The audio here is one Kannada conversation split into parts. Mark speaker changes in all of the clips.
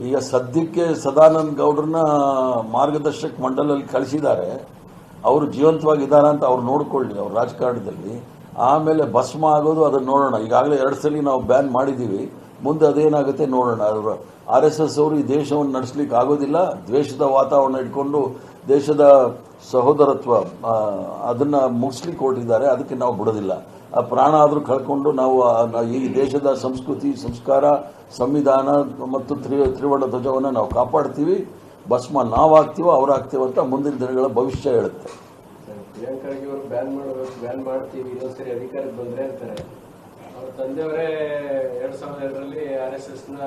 Speaker 1: ಈಗ ಸದ್ಯಕ್ಕೆ ಸದಾನಂದ ಗೌಡ್ರನ್ನ ಮಾರ್ಗದರ್ಶಕ ಮಂಡಲಲ್ಲಿ ಕಳಿಸಿದ್ದಾರೆ. ಅವರು ಜೀವಂತವಾಗಿದ್ದಾರೆ ಅಂತ ಅವ್ರು ನೋಡ್ಕೊಳ್ಳಿ ಅವ್ರ ರಾಜಕಾರಣದಲ್ಲಿ. ಆಮೇಲೆ ಭಸ್ಮ ಆಗೋದು ಅದನ್ನ ನೋಡೋಣ. ಈಗಾಗಲೇ ಎರಡು ಸಲ ನಾವು ಬ್ಯಾನ್ ಮಾಡಿದ್ದೀವಿ. ಮುಂದೆ ಅದೇನಾಗುತ್ತೆ ನೋಡೋಣ. ಅವರು ಆರ್ ಎಸ್ ಎಸ್ ಅವರು ಈ ದೇಶವನ್ನು ನಡೆಸಲಿಕ್ಕೆ ಆಗೋದಿಲ್ಲ. ದ್ವೇಷದ ವಾತಾವರಣ ಇಟ್ಕೊಂಡು ದೇಶದ ಸಹೋದರತ್ವ ಅದನ್ನು ಮುಗಿಸ್ಲಿಕ್ಕೆ ಹೊರಟಿದ್ದಾರೆ ಅದಕ್ಕೆ ನಾವು ಬಿಡೋದಿಲ್ಲ. ಆ ಪ್ರಾಣ ಆದರೂ ಕಳ್ಕೊಂಡು ನಾವು ಈ ದೇಶದ ಸಂಸ್ಕೃತಿ, ಸಂಸ್ಕಾರ, ಸಂವಿಧಾನ ಮತ್ತು ತ್ರಿ, ತ್ರಿವರ್ಣ ಧ್ವಜವನ್ನು ನಾವು ಕಾಪಾಡ್ತೀವಿ. ಭಸ್ಮ ನಾವಾಗ್ತೀವೋ ಅವ್ರಾಗ್ತೀವೋ ಅಂತ ಮುಂದಿನ ದಿನಗಳ ಭವಿಷ್ಯ ಹೇಳುತ್ತೆ.
Speaker 2: ಬ್ಯಾನ್ ಮಾಡಬೇಕು ಬ್ಯಾನ್ ಮಾಡ್ತೀವಿ ಬಂದ್ರೆ ಅಂತಾರೆ. ಅವ್ರ ತಂದೆಯವರೇ ಎರಡ್ ಸಾವಿರದ ಎರಡರಲ್ಲಿ ಆರ್ ಎಸ್ ಎಸ್ನ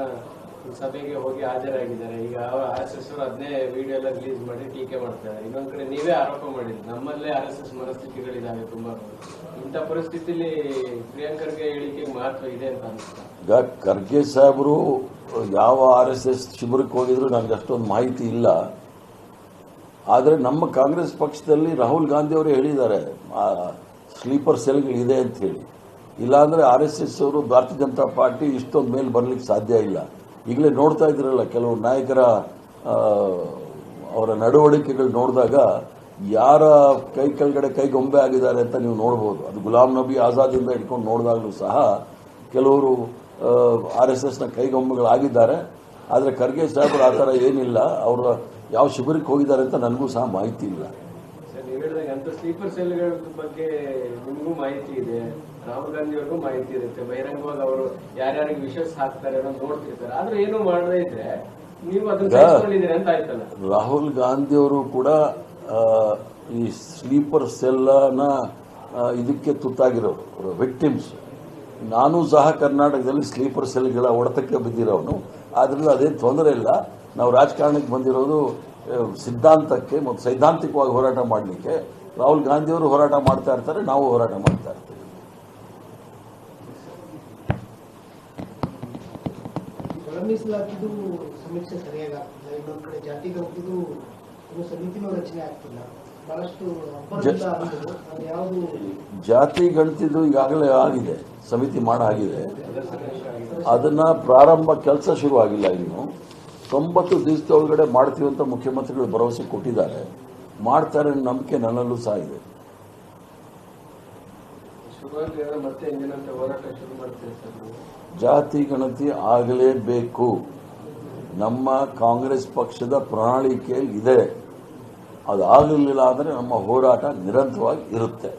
Speaker 2: ಸಭೆಗೆ ಹೋಗಿ ಹಾಜರಾಗಿದ್ದಾರೆ. ಈಗ ಆರ್ ಎಸ್ ಎಸ್ ಅವರು ಅದನ್ನೇ ವಿಡಿಯೋ ಎಲ್ಲ ರಿಲೀಸ್ ಮಾಡಿ ಟೀಕೆ ಮಾಡ್ತಾರೆ. ಇನ್ನೊಂದ್ ಕಡೆ ನೀವೇ ಆರೋಪ ಮಾಡಿದ್ರಿ ನಮ್ಮಲ್ಲೇ ಆರ್ ಎಸ್ ಎಸ್ ಮನಸ್ಥಿತಿಗಳಿದಾವೆ ತುಂಬಾ. ಇಂಥ ಪರಿಸ್ಥಿತಿಲಿ ಪ್ರಿಯಾಂಕರ್ಗೆ ಹೇಳಿಕೆ ಮಹತ್ವ ಇದೆ ಅಂತ ಅನಿಸ್ತಾ
Speaker 1: ಈಗ ಖರ್ಗೆ ಸಾಹೇಬರು ಯಾವ ಆರ್ ಎಸ್ ಎಸ್ ಶಿಬಿರಕ್ಕೆ ಹೋಗಿದ್ರು ನನಗೆ ಅಷ್ಟೊಂದು ಮಾಹಿತಿ ಇಲ್ಲ. ಆದರೆ ನಮ್ಮ ಕಾಂಗ್ರೆಸ್ ಪಕ್ಷದಲ್ಲಿ ರಾಹುಲ್ ಗಾಂಧಿ ಅವರು ಹೇಳಿದ್ದಾರೆ. ಸ್ಲೀಪರ್ ಸೆಲ್ಗಳಿದೆ ಅಂತ ಹೇಳಿ. ಇಲ್ಲಾಂದರೆ ಆರ್ ಎಸ್ ಎಸ್ ಅವರು ಭಾರತೀಯ ಜನತಾ ಪಾರ್ಟಿ ಇಷ್ಟೊಂದು ಮೇಲೆ ಬರಲಿಕ್ಕೆ ಸಾಧ್ಯ ಇಲ್ಲ. ಈಗಲೇ ನೋಡ್ತಾ ಇದ್ರಲ್ಲ ಕೆಲವು ನಾಯಕರ ಅವರ ನಡವಳಿಕೆಗಳು ನೋಡಿದಾಗ ಯಾರ ಕೈ ಕೆಳಗಡೆ ಕೈಗೊಂಬೆ ಆಗಿದ್ದಾರೆ ಅಂತ ನೀವು ನೋಡ್ಬೋದು. ಅದು ಗುಲಾಂ ನಬಿ ಆಜಾದಿಂದ ಇಟ್ಕೊಂಡು ನೋಡಿದಾಗಲೂ ಸಹ ಕೆಲವರು ಆರ್ ಎಸ್ ಎಸ್ನ ಕೈಗೊಂಬೆಗಳಾಗಿದ್ದಾರೆ ಆದರೆ ಖರ್ಗೆ ಸಾಹೇಬರು ಆ ಥರ ಏನಿಲ್ಲ. ಅವರು ಯಾವ ಶಿಬಿರಕ್ಕೆ ಹೋಗಿದ್ದಾರೆ ಅಂತ ನನಗೂ ಸಹ ಮಾಹಿತಿ ಇಲ್ಲ.
Speaker 2: ಅಂತ ಸ್ಲೀಪರ್ ಸೆಲ್ಗಳ ಬಗ್ಗೆ ನಿಮಗೂ ಮಾಹಿತಿ ಇದೆ. ರಾಹುಲ್ ಗಾಂಧಿ ಅವ್ರಿಗೂ ಮಾಹಿತಿ ಇರುತ್ತೆ. ಬಹಿರಂಗವಾಗಿ ಅವರು ಯಾರ್ಯಾರಿಗೆ ವಿಷಸ್ ಹಾಕ್ತಾರೆ ಅನ್ನೋದು ನೋಡ್ತಿರ್ತಾರೆ. ಆದ್ರೆ ಏನು ಮಾಡದೇ ಇದ್ರೆ ನೀವು ಅದನ್ನ ಅಂತ ಆಯ್ತಲ್ಲ.
Speaker 1: ರಾಹುಲ್ ಗಾಂಧಿ ಅವರು ಕೂಡ ಈ ಸ್ಲೀಪರ್ ಸೆಲ್ಲನ ಇದಕ್ಕೆ ತುತ್ತಾಗಿರೋರು. ವಿಕ್ಟಿಮ್ಸ್. ನಾನು ಸಹ ಕರ್ನಾಟಕದಲ್ಲಿ ಸ್ಲೀಪರ್ ಸೆಲ್ಗಳ ಹೊಡೆತಕ್ಕೆ ಬಿದ್ದಿರೋನು ಆದ್ರಿಂದ ಅದೇನು ತೊಂದರೆ ಇಲ್ಲ. ನಾವು ರಾಜಕಾರಣಕ್ಕೆ ಬಂದಿರೋದು ಸಿದ್ಧಾಂತಕ್ಕೆ ಮತ್ತು ಸೈದ್ಧಾಂತಿಕವಾಗಿ ಹೋರಾಟ ಮಾಡಲಿಕ್ಕೆ ರಾಹುಲ್ ಗಾಂಧಿಯವರು ಹೋರಾಟ ಮಾಡ್ತಾ ಇರ್ತಾರೆ ನಾವು ಹೋರಾಟ ಮಾಡ್ತಾ ಇರ್ತೀವಿ.
Speaker 3: ಜಾತಿ ಗಣತಿದು
Speaker 1: ಈಗಾಗಲೇ ಆಗಿದೆ. ಸಮಿತಿ ಮಾಡಾಗಿದೆ. ಅದನ್ನ ಪ್ರಾರಂಭ ಕೆಲಸ ಶುರು ಆಗಿಲ್ಲ ಇನ್ನು. ತೊಂಬತ್ತು ದಿವಸದೊಳಗಡೆ ಮಾಡ್ತೀವಿ ಅಂತ ಮುಖ್ಯಮಂತ್ರಿಗಳು ಭರವಸೆ ಕೊಟ್ಟಿದ್ದಾರೆ. ಮಾಡ್ತಾರೆ ಅನ್ನೋ ನಂಬಿಕೆ ನನ್ನಲ್ಲೂ ಸಹ ಇದೆ. ಜಾತಿ ಗಣತಿ ಆಗಲೇಬೇಕು. ನಮ್ಮ ಕಾಂಗ್ರೆಸ್ ಪಕ್ಷದ ಪ್ರಣಾಳಿಕೆಯಲ್ಲಿ ಇದೆ. ಅದು ಆಗಲಿಲ್ಲ ಅಂದರೆ ನಮ್ಮ ಹೋರಾಟ ನಿರಂತರವಾಗಿ ಇರುತ್ತೆ.